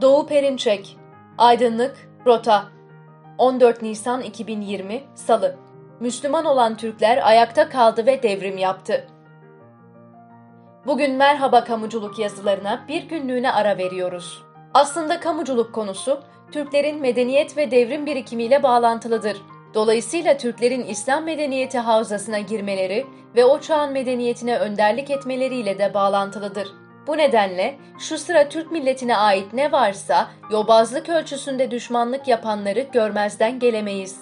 Doğu Perinçek Aydınlık Rota 14 Nisan 2020 Salı Müslüman olan Türkler ayakta kaldı ve devrim yaptı. Bugün merhaba kamuculuk yazılarına bir günlüğüne ara veriyoruz. Aslında kamuculuk konusu Türklerin medeniyet ve devrim birikimiyle bağlantılıdır. Dolayısıyla Türklerin İslam medeniyeti havzasına girmeleri ve o çağın medeniyetine önderlik etmeleriyle de bağlantılıdır. Bu nedenle şu sıra Türk milletine ait ne varsa yobazlık ölçüsünde düşmanlık yapanları görmezden gelemeyiz.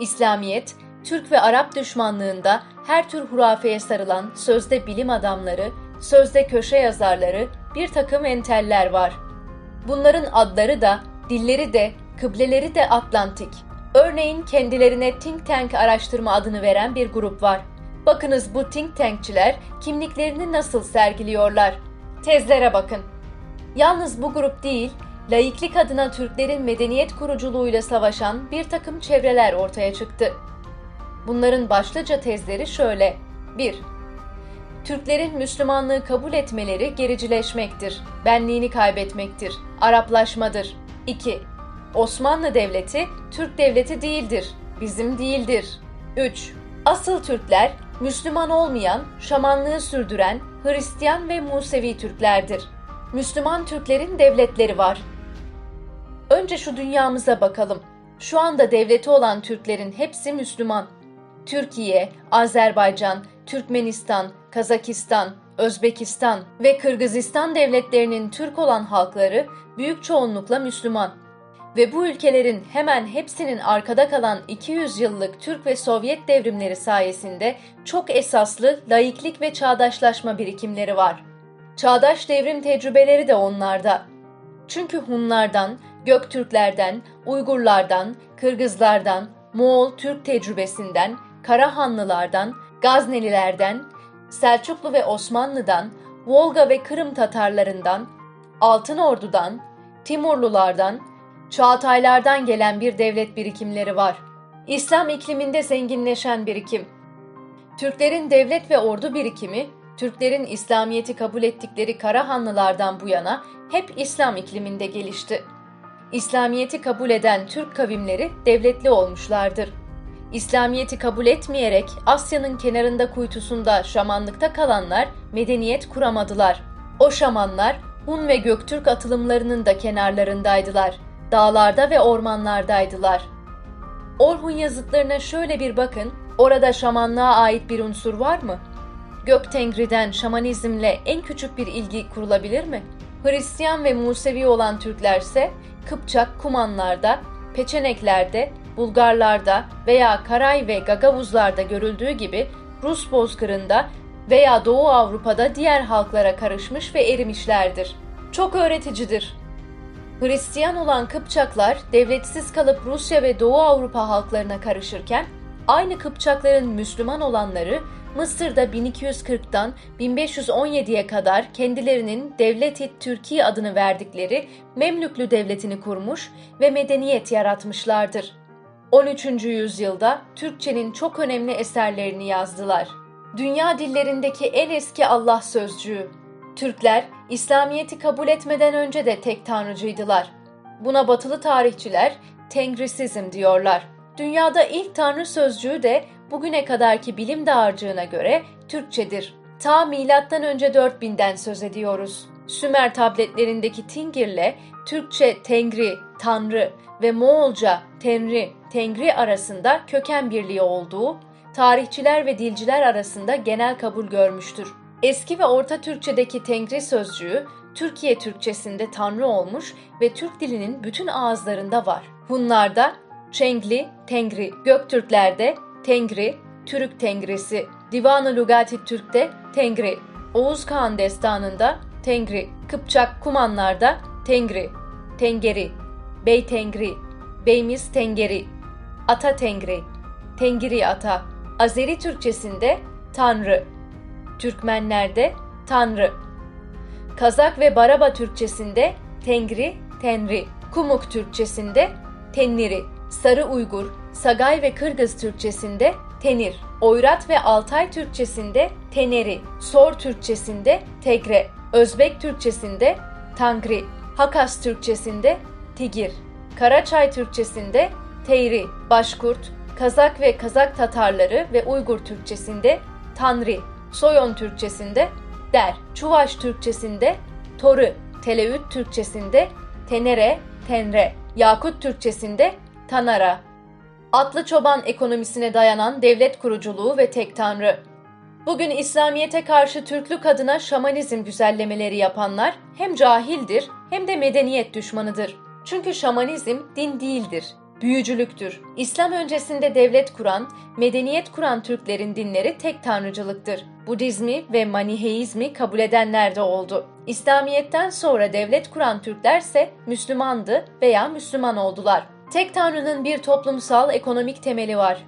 İslamiyet, Türk ve Arap düşmanlığında her tür hurafeye sarılan sözde bilim adamları, sözde köşe yazarları, bir takım enteller var. Bunların adları da, dilleri de, kıbleleri de Atlantik. Örneğin kendilerine think tank araştırma adını veren bir grup var. Bakınız bu think tankçiler kimliklerini nasıl sergiliyorlar. Tezlere bakın. Yalnız bu grup değil, laiklik adına Türklerin medeniyet kuruculuğuyla savaşan bir takım çevreler ortaya çıktı. Bunların başlıca tezleri şöyle. 1. Türklerin Müslümanlığı kabul etmeleri gericileşmektir, benliğini kaybetmektir, Araplaşmadır. 2. Osmanlı Devleti Türk Devleti değildir, bizim değildir. 3. Asıl Türkler Müslüman olmayan, şamanlığı sürdüren Hristiyan ve Musevi Türklerdir. Müslüman Türklerin devletleri var. Önce şu dünyamıza bakalım. Şu anda devleti olan Türklerin hepsi Müslüman. Türkiye, Azerbaycan, Türkmenistan, Kazakistan, Özbekistan ve Kırgızistan devletlerinin Türk olan halkları büyük çoğunlukla Müslüman ve bu ülkelerin hemen hepsinin arkada kalan 200 yıllık Türk ve Sovyet devrimleri sayesinde çok esaslı laiklik ve çağdaşlaşma birikimleri var. Çağdaş devrim tecrübeleri de onlarda. Çünkü Hunlardan, Göktürklerden, Uygurlardan, Kırgızlardan, Moğol Türk tecrübesinden, Karahanlılardan, Gaznelilerden, Selçuklu ve Osmanlı'dan, Volga ve Kırım Tatarlarından, Altın Ordu'dan, Timurlulardan, Çağataylardan gelen bir devlet birikimleri var. İslam ikliminde zenginleşen birikim. Türklerin devlet ve ordu birikimi, Türklerin İslamiyet'i kabul ettikleri Karahanlılardan bu yana hep İslam ikliminde gelişti. İslamiyet'i kabul eden Türk kavimleri devletli olmuşlardır. İslamiyet'i kabul etmeyerek Asya'nın kenarında kuytusunda şamanlıkta kalanlar medeniyet kuramadılar. O şamanlar Hun ve Göktürk atılımlarının da kenarlarındaydılar dağlarda ve ormanlardaydılar. Orhun yazıtlarına şöyle bir bakın, orada şamanlığa ait bir unsur var mı? Gök Tengri'den şamanizmle en küçük bir ilgi kurulabilir mi? Hristiyan ve Musevi olan Türklerse Kıpçak Kumanlarda, Peçeneklerde, Bulgarlarda veya Karay ve Gagavuzlarda görüldüğü gibi Rus bozkırında veya Doğu Avrupa'da diğer halklara karışmış ve erimişlerdir. Çok öğreticidir. Hristiyan olan Kıpçaklar devletsiz kalıp Rusya ve Doğu Avrupa halklarına karışırken aynı Kıpçakların Müslüman olanları Mısır'da 1240'dan 1517'ye kadar kendilerinin Devleti Türkiye adını verdikleri Memlüklü Devleti'ni kurmuş ve medeniyet yaratmışlardır. 13. yüzyılda Türkçenin çok önemli eserlerini yazdılar. Dünya dillerindeki en eski Allah sözcüğü Türkler İslamiyet'i kabul etmeden önce de tek tanrıcıydılar. Buna batılı tarihçiler Tengrisizm diyorlar. Dünyada ilk tanrı sözcüğü de bugüne kadarki bilim dağarcığına göre Türkçedir. Ta milattan önce 4000'den söz ediyoruz. Sümer tabletlerindeki Tingir'le Türkçe Tengri, Tanrı ve Moğolca Tenri, Tengri arasında köken birliği olduğu tarihçiler ve dilciler arasında genel kabul görmüştür. Eski ve Orta Türkçedeki Tengri sözcüğü Türkiye Türkçesinde Tanrı olmuş ve Türk dilinin bütün ağızlarında var. Hunlarda Çengli, Tengri, Göktürklerde Tengri, Türk Tengrisi, Divan-ı Lugati Türk'te Tengri, Oğuz Kağan Destanı'nda Tengri, Kıpçak Kumanlar'da Tengri, Tengeri, Bey Tengri, Beymiz Tengeri, Ata Tengri, Tengiri Ata, Azeri Türkçesinde Tanrı, Türkmenlerde Tanrı. Kazak ve Baraba Türkçesinde Tengri, Tenri. Kumuk Türkçesinde Tenniri. Sarı Uygur, Sagay ve Kırgız Türkçesinde Tenir. Oyrat ve Altay Türkçesinde Teneri. Sor Türkçesinde Tegre. Özbek Türkçesinde Tangri. Hakas Türkçesinde Tigir, Karaçay Türkçesinde Teyri, Başkurt, Kazak ve Kazak Tatarları ve Uygur Türkçesinde Tanri, Soyon Türkçesinde Der, Çuvaş Türkçesinde Toru, Teleüt Türkçesinde Tenere, Tenre, Yakut Türkçesinde Tanara. Atlı çoban ekonomisine dayanan devlet kuruculuğu ve tek tanrı. Bugün İslamiyet'e karşı Türklük adına şamanizm güzellemeleri yapanlar hem cahildir hem de medeniyet düşmanıdır. Çünkü şamanizm din değildir, büyücülüktür. İslam öncesinde devlet kuran, medeniyet kuran Türklerin dinleri tek tanrıcılıktır. Budizmi ve Maniheizmi kabul edenler de oldu. İslamiyet'ten sonra devlet kuran Türkler ise Müslümandı veya Müslüman oldular. Tek tanrının bir toplumsal ekonomik temeli var.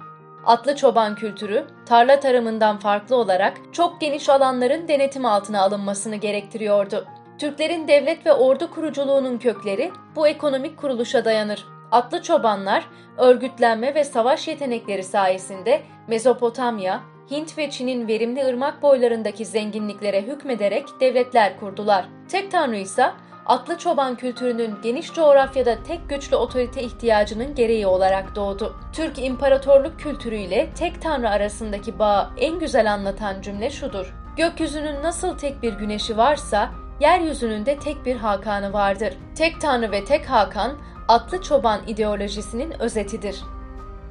Atlı çoban kültürü, tarla tarımından farklı olarak çok geniş alanların denetim altına alınmasını gerektiriyordu. Türklerin devlet ve ordu kuruculuğunun kökleri bu ekonomik kuruluşa dayanır. Atlı çobanlar örgütlenme ve savaş yetenekleri sayesinde Mezopotamya, Hint ve Çin'in verimli ırmak boylarındaki zenginliklere hükmederek devletler kurdular. Tek tanrı ise atlı çoban kültürünün geniş coğrafyada tek güçlü otorite ihtiyacının gereği olarak doğdu. Türk imparatorluk kültürüyle tek tanrı arasındaki bağı en güzel anlatan cümle şudur. Gökyüzünün nasıl tek bir güneşi varsa, yeryüzünün de tek bir Hakan'ı vardır. Tek tanrı ve tek Hakan, atlı çoban ideolojisinin özetidir.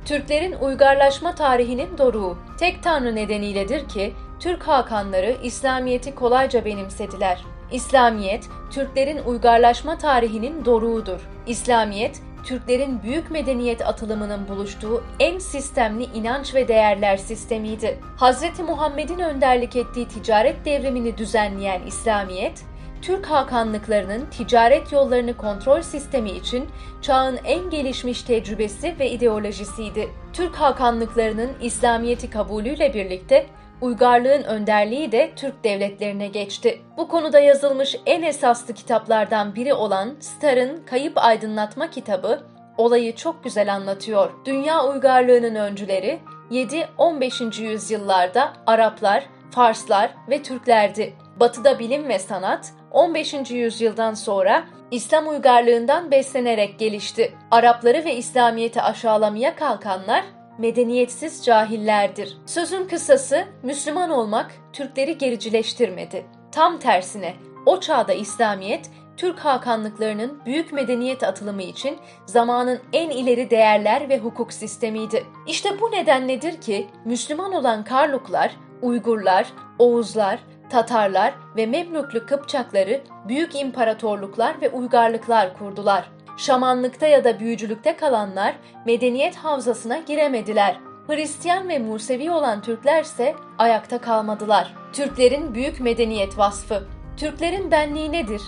Türklerin uygarlaşma tarihinin doruğu, tek tanrı nedeniyledir ki Türk Hakanları İslamiyet'i kolayca benimsediler. İslamiyet, Türklerin uygarlaşma tarihinin doruğudur. İslamiyet, Türklerin büyük medeniyet atılımının buluştuğu en sistemli inanç ve değerler sistemiydi. Hz. Muhammed'in önderlik ettiği ticaret devrimini düzenleyen İslamiyet, Türk hakanlıklarının ticaret yollarını kontrol sistemi için çağın en gelişmiş tecrübesi ve ideolojisiydi. Türk hakanlıklarının İslamiyet'i kabulüyle birlikte Uygarlığın önderliği de Türk devletlerine geçti. Bu konuda yazılmış en esaslı kitaplardan biri olan Starr'ın Kayıp Aydınlatma kitabı olayı çok güzel anlatıyor. Dünya uygarlığının öncüleri 7-15. yüzyıllarda Araplar, Farslar ve Türklerdi. Batıda bilim ve sanat 15. yüzyıldan sonra İslam uygarlığından beslenerek gelişti. Arapları ve İslamiyet'i aşağılamaya kalkanlar medeniyetsiz cahillerdir. Sözün kısası Müslüman olmak Türkleri gericileştirmedi. Tam tersine o çağda İslamiyet Türk hakanlıklarının büyük medeniyet atılımı için zamanın en ileri değerler ve hukuk sistemiydi. İşte bu nedenledir ki Müslüman olan Karluklar, Uygurlar, Oğuzlar, Tatarlar ve Memlüklü Kıpçakları büyük imparatorluklar ve uygarlıklar kurdular. Şamanlıkta ya da büyücülükte kalanlar medeniyet havzasına giremediler. Hristiyan ve Musevi olan Türkler ise ayakta kalmadılar. Türklerin büyük medeniyet vasfı. Türklerin benliği nedir?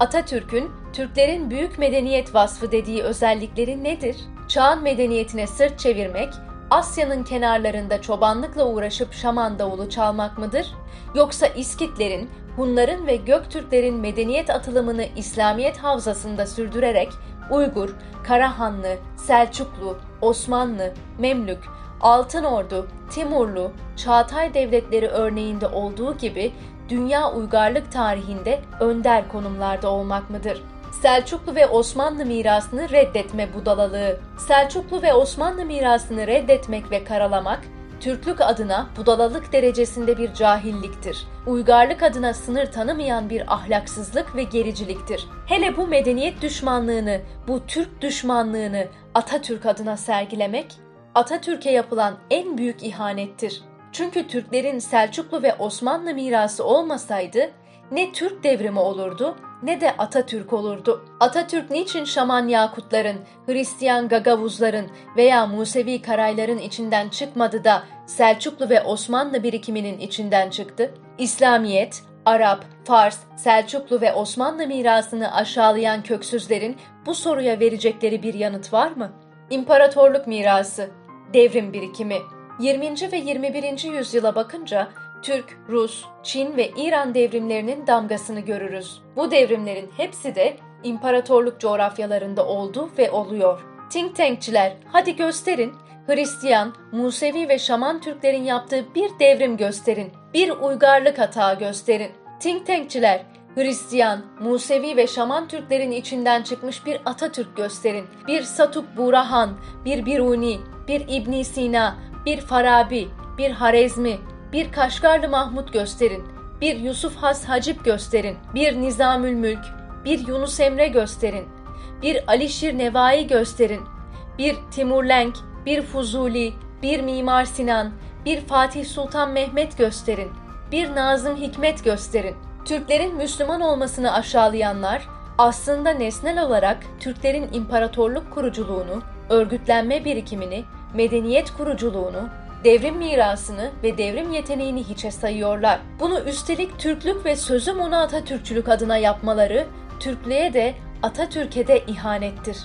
Atatürk'ün Türklerin büyük medeniyet vasfı dediği özellikleri nedir? Çağın medeniyetine sırt çevirmek, Asya'nın kenarlarında çobanlıkla uğraşıp şaman davulu çalmak mıdır? Yoksa İskitlerin, Hunların ve Göktürklerin medeniyet atılımını İslamiyet havzasında sürdürerek Uygur, Karahanlı, Selçuklu, Osmanlı, Memlük, Altın Ordu, Timurlu, Çağatay devletleri örneğinde olduğu gibi dünya uygarlık tarihinde önder konumlarda olmak mıdır? Selçuklu ve Osmanlı mirasını reddetme budalalığı. Selçuklu ve Osmanlı mirasını reddetmek ve karalamak, Türklük adına budalalık derecesinde bir cahilliktir. Uygarlık adına sınır tanımayan bir ahlaksızlık ve gericiliktir. Hele bu medeniyet düşmanlığını, bu Türk düşmanlığını Atatürk adına sergilemek, Atatürk'e yapılan en büyük ihanettir. Çünkü Türklerin Selçuklu ve Osmanlı mirası olmasaydı ne Türk devrimi olurdu ne de Atatürk olurdu. Atatürk niçin Şaman Yakutların, Hristiyan Gagavuzların veya Musevi Karayların içinden çıkmadı da Selçuklu ve Osmanlı birikiminin içinden çıktı? İslamiyet, Arap, Fars, Selçuklu ve Osmanlı mirasını aşağılayan köksüzlerin bu soruya verecekleri bir yanıt var mı? İmparatorluk mirası, devrim birikimi. 20. ve 21. yüzyıla bakınca Türk, Rus, Çin ve İran devrimlerinin damgasını görürüz. Bu devrimlerin hepsi de imparatorluk coğrafyalarında oldu ve oluyor. Think tankçiler hadi gösterin. Hristiyan, Musevi ve Şaman Türklerin yaptığı bir devrim gösterin. Bir uygarlık hata gösterin. Think tankçiler Hristiyan, Musevi ve Şaman Türklerin içinden çıkmış bir Atatürk gösterin. Bir Satuk Burahan, bir Biruni, bir İbn Sina, bir Farabi, bir Harezmi, bir Kaşgarlı Mahmut gösterin. Bir Yusuf Has Hacip gösterin. Bir Nizamül Mülk, bir Yunus Emre gösterin. Bir Alişir Nevai gösterin. Bir Timur Lenk, bir Fuzuli, bir Mimar Sinan, bir Fatih Sultan Mehmet gösterin. Bir Nazım Hikmet gösterin. Türklerin Müslüman olmasını aşağılayanlar aslında nesnel olarak Türklerin imparatorluk kuruculuğunu, örgütlenme birikimini, medeniyet kuruculuğunu, devrim mirasını ve devrim yeteneğini hiçe sayıyorlar. Bunu üstelik Türklük ve sözüm ona Atatürkçülük adına yapmaları, Türklüğe de Atatürk'e de ihanettir.